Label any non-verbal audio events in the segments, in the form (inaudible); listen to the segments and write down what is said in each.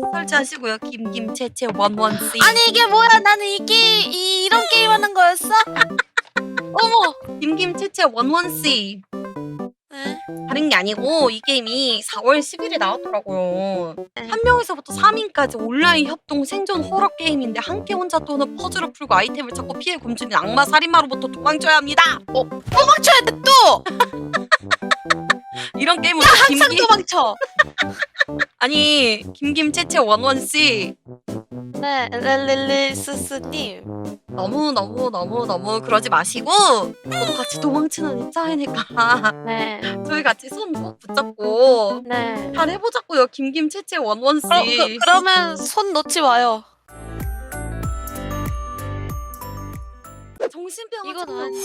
설치하시고요. 김김채채 원원씨. 아니 이게 뭐야? 나는 이게 이, 이런 게임 하는 거였어? (laughs) 어머. 김김채채 원원씨. 네. 다른 게 아니고 이 게임이 4월 10일에 나왔더라고요. 네. 한 명에서부터 3인까지 온라인 협동 생존 호러 게임인데 함께 혼자 또는 퍼즐을 풀고 아이템을 찾고 피해 굶주린 악마 살인마로부터 도망쳐야 합니다. 도망쳐야 돼 또. (laughs) 이런 게임은 항상 김김 도망쳐. (laughs) 아니 김김채채 원원씨 네, 렐릴리스스님. 너무 너무 너무 너무 그러지 마시고 저도 같이 도망치는 입장이니까 네, (laughs) 저희 같이 손 꼭 붙잡고 네. 잘 해보자고요 김김채채 원원씨. 그럼 그, 그러면 손 놓지 마요. 정신병원 이건 아니.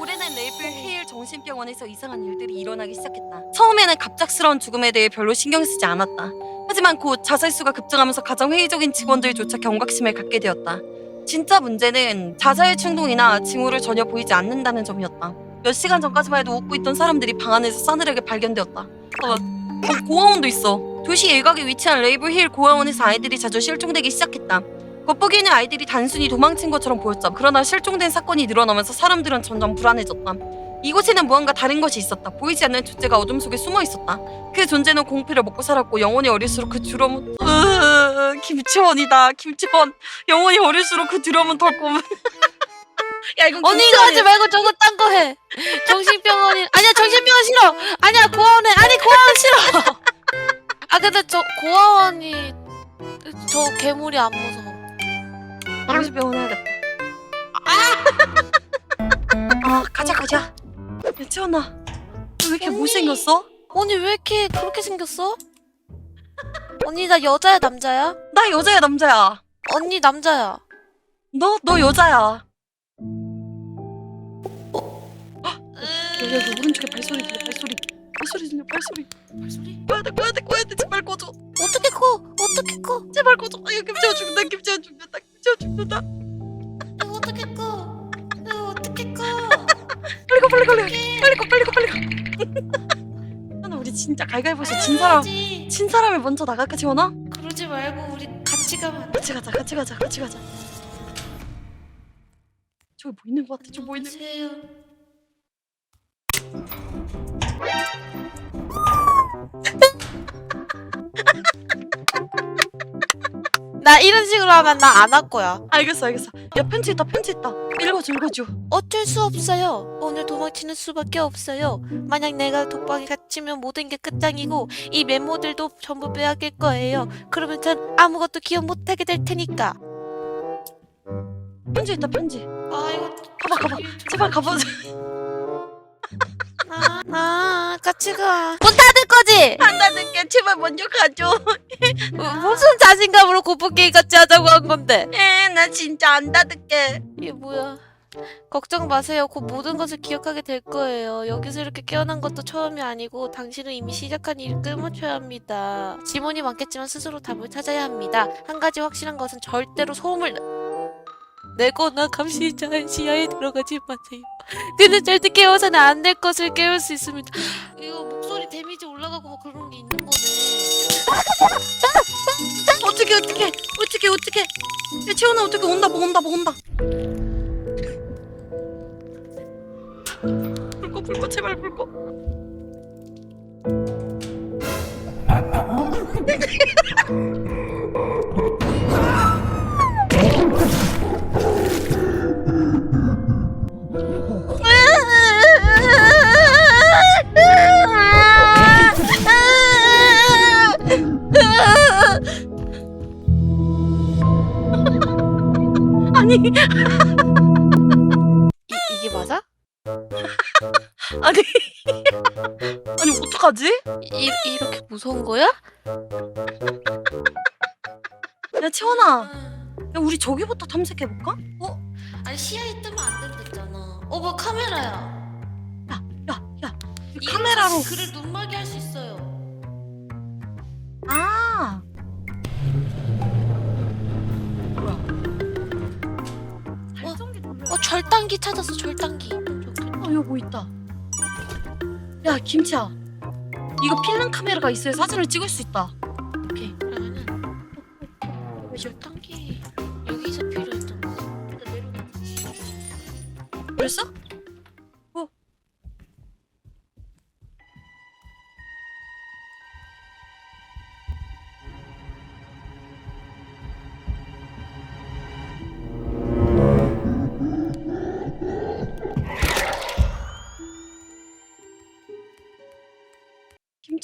오래된 레이플 헤일 정신병원에서 이상한 일들이 일어나기 시작했다. 처음에는 갑작스러운 죽음에 대해 별로 신경 쓰지 않았다. 하지만 곧 자살 수가 급증하면서 가장 회의적인 직원들조차 경각심을 갖게 되었다. 진짜 문제는 자살 충동이나 징후를 전혀 보이지 않는다는 점이었다. 몇 시간 전까지만 해도 웃고 있던 사람들이 방 안에서 싸늘하게 발견되었다. 어, 어, 고아원도 있어. 도시 일각에 위치한 레이블 힐 고아원에서 아이들이 자주 실종되기 시작했다. 겉보기에는 아이들이 단순히 도망친 것처럼 보였다. 그러나 실종된 사건이 늘어나면서 사람들은 점점 불안해졌다. 이곳에는 무언가 다른 것이 있었다. 보이지 않는 존재가 어둠 속에 숨어 있었다. 그 존재는 공피를 먹고 살았고 영원히 어릴수록 그 두려움은 으... 김치원이다. 김치원. 영원히 어릴수록 그 두려움은 덜 꼬문. 야 이거 언니 이거 하지 말고 저거 딴 거 해. 정신병원이 아니야 정신병원 싫어. 아니야 고아원에 아니 고아원 싫어. (laughs) 아 근데 저 고아원이 저 괴물이 안 무서워. 정신병원 해야겠다. (laughs) 아 가자 가자. 야 채원아, 너왜 이렇게 언니. 못생겼어? 언니 왜 이렇게 그렇게 생겼어? 언니 나 여자야 남자야? 나 여자야 남자야. 언니 남자야. 너 너 여자야. 여기 여기 오른쪽에 발소리 들려 발소리. 발소리 들려 발소리. 발소리? 꺼야 돼 꺼야 돼 꺼야 돼 제발 꺼줘. 어떻게 커? 어떻게 커? 제발 꺼줘. 아 이거 김치원 죽는다 김치원 죽는다 김치원 죽는다. 이거 어떻게 커? 이거 어떻게 커? 빨리 가 빨리 가 빨리 가 빨리 가 빨리 가. 하나 우리 진짜 갈갈보에서 진 사람. 진 사람이 먼저 나갈까 지원아? 그러지 말고 우리 같이 가면 안 돼? 같이 가자 같이 가자 같이 가자. 저기 뭐 있는 것 같아 저기 뭐 있는. 거- 세요. 나 이런 식으로 하면 나 안 할 거야. 알겠어 알겠어. 야 편지 있다 편지 있다. 읽어줘 읽어줘. 어쩔 수 없어요. 오늘 도망치는 수밖에 없어요. 만약 내가 독방에 갇히면 모든 게 끝장이고 이 메모들도 전부 빼앗길 거예요. 그러면 전 아무것도 기억 못하게 될 테니까. 편지 있다 편지. 아 이거 가봐 가봐 제발 가보자. 아, 아 같이 가. 문 닫을 거지? 한다는 게 제발 먼저 가줘. 어, 무슨 자신감으로 고프게임 같이 하자고 한 건데? 에, 나 진짜 안 닫을게. 이게 뭐야? 걱정 마세요. 곧 모든 것을 기억하게 될 거예요. 여기서 이렇게 깨어난 것도 처음이 아니고 당신은 이미 시작한 일을 끊어쳐야 합니다. 지문이 많겠지만 스스로 답을 찾아야 합니다. 한 가지 확실한 것은 절대로 소음을 내- 내거나 감시자의 시야에 들어가지 마세요. 그는 절대 깨워서는 안 될 것을 깨울 수 있습니다. 이거 목소리 데미지 올라가고 막 그런 게 있는 거네. 어떻게 어떻게 어떻게 어떻게? 야 채원아 어떻게 온다 뭐 온다 뭐 온다. 불꺼 불꺼 제발 불꺼. (laughs) 이, 이게 맞아? (laughs) 아니 (laughs) 아니 어떡하지? 이, 이렇게 무서운 거야? 야 채원아 야 우리 저기부터 탐색해 볼까? 어? 아니 시야에 뜨면 안 된댔잖아. 어, 뭐 카메라야. 야야 이거 카메라로 글을 눈 멀게 할 수 있어요. 아 절단기 찾았어 절단기. 어 여기 뭐 있다. 야 김치야. 이거 필름 카메라가 있어야 사진을 찍을 수 있다. 오케이 그러면은. 어, 어, 어. 절단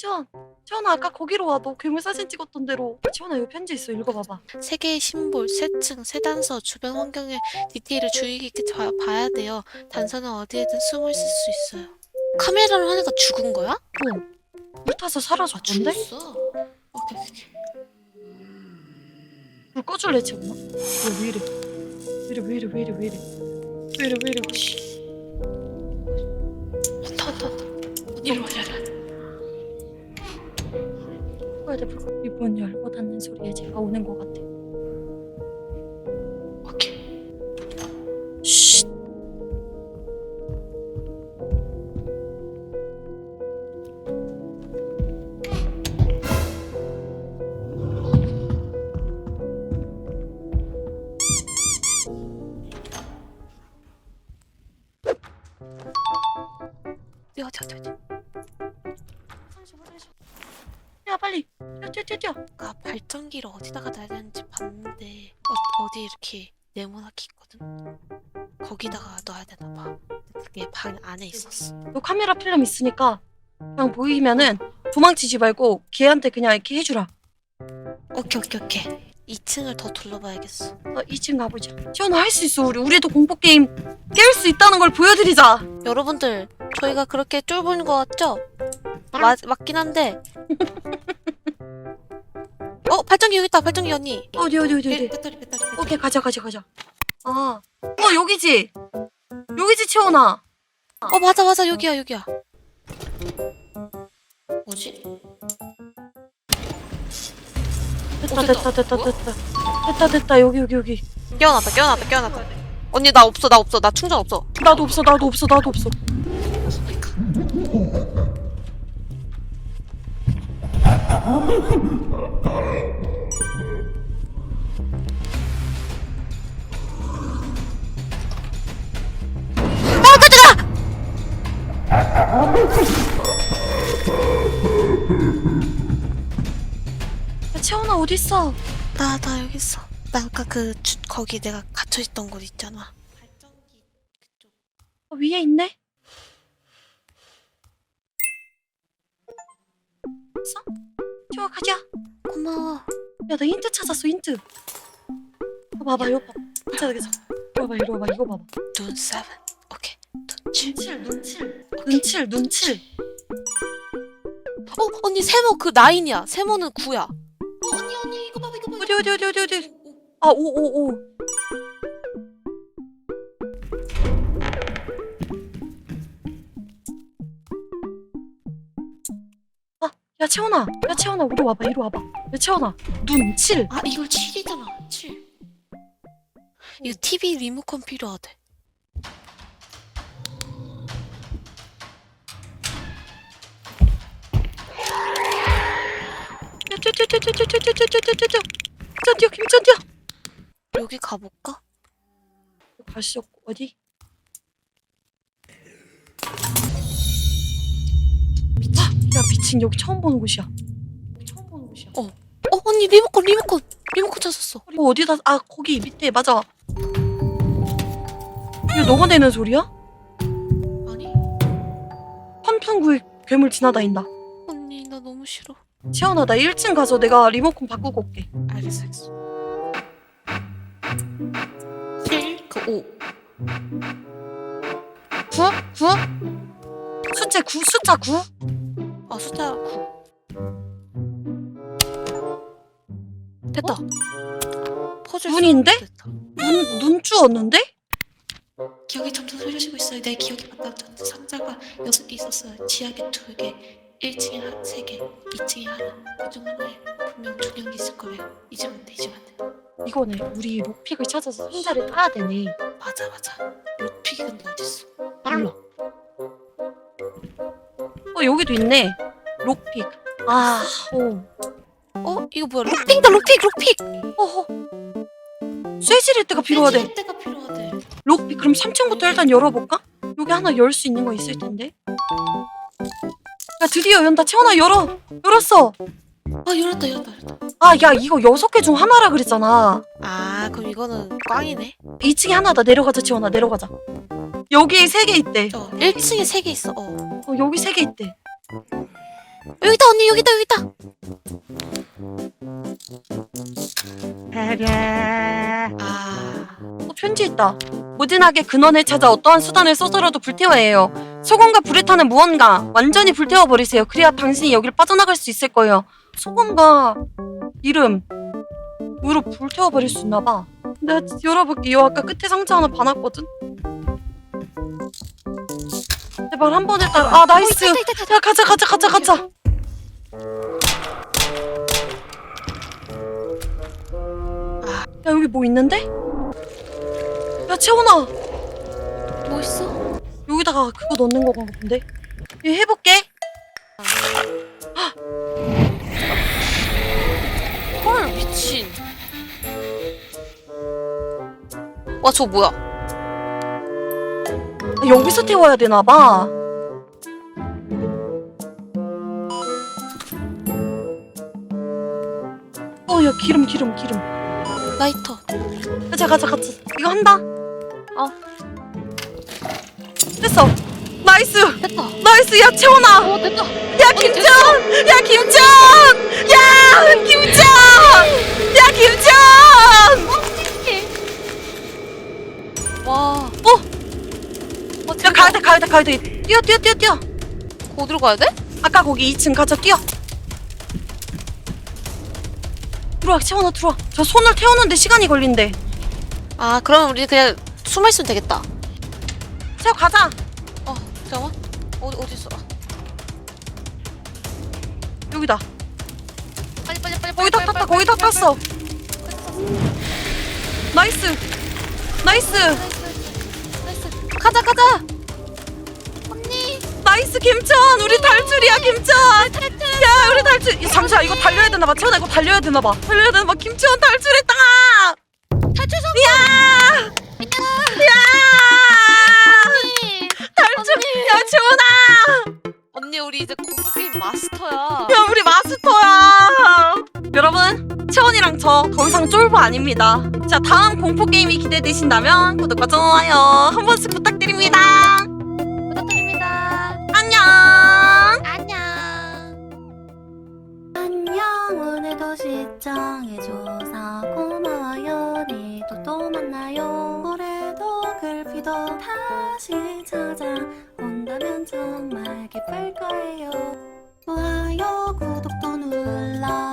지원, 지원아 아까 거기로 와. 너 괴물 사진 찍었던 대로. 지원아 여기 편지 있어. 읽어봐봐. 세 개의 심볼, 세층, 세 단서, 주변 환경의 디테일을 주의 깊게 봐, 봐야 돼요. 단서는 어디에든 숨을 있을 수 있어요. 카메라로 하니까 죽은 거야? 물 타서 아, 사라졌던데? 죽었어. 오케이, 오케이. 불 꺼줄래 지금? 왜 이래? 왜 이래 왜 이래 왜 이래 왜 이래 왜 이래 왜 이래 씨. 왔다, 왔다, 왔다. 이리 와, 이리 와. 꺼야 돼 불. 꺼. 이번 열고 닫는 소리에 제가 오는 것 같아. 오 어디다가 놔야 되는지 봤는데 어, 어디 이렇게 네모나게 있거든. 거기다가 놔야 되나 봐. 근데 그게 방 안에 있었어. 너 카메라 필름 있으니까 그냥 보이면은 도망치지 말고 걔한테 그냥 이렇게 해주라. 오케이 오케이 오케이. 2층을 더 둘러봐야겠어. 어, 2층 가보자. 지원아 할 수 있어 우리. 우리도 공포 게임 깰수 있다는 걸 보여드리자. 여러분들 저희가 그렇게 쫄보는 거 같죠? 맞 맞긴 한데. (laughs) 어 발전기 여기 있다 발전기 언니. 어디 어디 어디 배, 어디. 배터리 배터리. 오케이 가자 가자 가자. 아, 어 여기지. 여기지 채원아. 어 맞아 맞아 여기야 여기야. 뭐지? 됐다 어, 됐다 됐다 뭐야? 됐다 됐다 됐다 여기 여기 여기. 깨어났다 깨어났다 깨어났다. 언니 나 없어 나 없어 나 충전 없어. 나도 없어 나도 없어 나도 없어. 채원아 어디 있어? 나 나 여기 있어. 나 아까 그 주, 거기 내가 갇혀 있던 곳 있잖아. 발전기 그쪽. 어, 위에 있네. 있어? 좋아 가자. 고마워. 야 나 힌트 찾았어 힌트. 어, 봐봐 이거 봐. 진짜 되게 잘. 이거 봐봐 이거 봐봐 이거 봐봐. 눈 세븐. 오케이. 눈 칠. 눈칠 눈칠 눈칠 눈칠. 어 언니 세모 그 나인이야. 세모는 구야. 어 언니 언니 이거 봐봐 이거 봐봐. 어디 어디 어디 어디 어디. 아오 오 오. 아, 채원아, 야 채원아, 우리 와봐, 이리 와봐. 야 채원아, 눈칠. 아 이걸 7이잖아. 7. 이거 TV 리모컨 필요하대. 야, 뛰어, 뛰어, 뛰어, 뛰어, 뛰어, 뛰어, 뛰어, 뛰어, 뛰어, 뛰어, 뛰어. 김천 뛰어, 김천 뛰어. 여기 가볼까? 없고 어디? 야 미친 여기 처음 보는 곳이야. 처음 보는 곳이야. 어 언니 리모컨 리모컨 리모컨 찾았어. 뭐 어디다? 아 거기 밑에 맞아. 이거 너가 내는 소리야? 아니 환풍구에 괴물 지나다닌다. 언니 나 너무 싫어. 채원아 나 1층 가서 내가 리모컨 바꾸고 올게. 알겠어 알겠어. 7 그 5. 9? 9? 숫자 9? 숫자 9? 아 숫자 9. 됐다. 퍼즐 눈인데? 됐다. 눈, 눈 주었는데? 기억이 점점 흐려지고 있어요. 내 기억이 맞다던 상자가 여섯 개 있었어요. 지하에 두 개, 1층에 한 세 개, 2층에 하나. 그 정도에 분명 두 명이 있을 거예요. 잊으면 안 돼, 잊으면 안 돼. 이거네 우리 록픽을 찾아서 상자를 타야 되네. 맞아, 맞아. 근데 어딨어? 몰라. 어 여기도 있네. 록픽. 아, 오. 어? 이거 뭐야? 록픽이다 록픽 록픽! 어허. 쇠지릴 때가 필요하대. 때가 필요하대. 록비 그럼 3층부터 일단 열어볼까? 여기 하나 열 수 있는 거 있을 텐데. 야 드디어 연다. 채원아 열어. 열었어. 아 열었다 열었다 열었다. 아 야 이거 여섯 개 중 하나라 그랬잖아. 아 그럼 이거는 꽝이네. 2층에 하나다. 내려가자 채원아 내려가자. 여기 세 개 있대. 어 1층에 3개 있어. 어. 어, 여기 세 개 있대. 여기다 언니 여기다 여기다. 아또 편지 있다. 무진하게 근원을 찾아 어떠한 수단을 써서라도 불태워야 해요. 소금과 불에 타는 무언가 완전히 불태워 버리세요. 그래야 당신이 여기를 빠져나갈 수 있을 거예요. 소금과 이름 으로 불태워 버릴 수 있나 봐. 내가 열어볼게. 요 아까 끝에 상자 하나 봐놨거든. 제발 한 번에 따라. 아 나이스. 어. 야 가자 가자 가자 가자. 야 여기 뭐 있는데? 야 채원아 뭐 있어? 여기다가 그거 넣는 거가 본데? 얘 해볼게. 헐 미친. 와 저 뭐야? 아, 여기서 태워야 되나 봐. 어, 야 기름 기름 기름. 라이터. 가자 가자 가자. 이거 한다. 어. 됐어. 나이스. 됐다. 나이스. 야 채원아. 어 됐다. 야 김전. 야 김전. 야 김전. 야 김전. 와. 어. 야 가야 돼 가야 돼 가야 돼. 뛰어 뛰어 뛰어 뛰어. 어디로 가야 돼? 아까 거기 2층 가자 뛰어 들어와 채원아 들어와 저 손을 태우는데 시간이 걸린대 아 그럼 우리 그냥 숨어 있으면 되겠다. 채워 가자 어 잠깐만. 어디 어디 있어? 아, 여기다 빨리 빨리 빨리. 거의 다 빨리, 탔다 빨리, 거의 다 빨리, 탔어 빨리, 나이스 나이스 빨리, 빨리. 나이스. 가자 가자. 언니. 나이스 김천 우리 탈출이야 김천 야 우리 탈출 야, 잠시만 이거 달려야 되나봐 채원아 이거 달려야 되나봐 달려야 되나봐 김천 탈출했다 탈출 성공. 야! 야! 언니. 탈출 언니. 야 채원아 언니 우리 이제 공포 게임 마스터야. 야 우리 마스터야. 여러분 채원이랑 저 더 이상 쫄보 아닙니다. 자 다음 공포 게임이 기대되신다면 구독과 좋아요 한 번씩 부탁드립니다. 부탁드립니다. 안녕. 안녕. 안녕. 오늘도 시청해줘서 고마워요. 내일도 또 만나요. 올해도 글피도 다시 찾아온다면 정말 기쁠 거예요. 좋아요 구독도 눌러.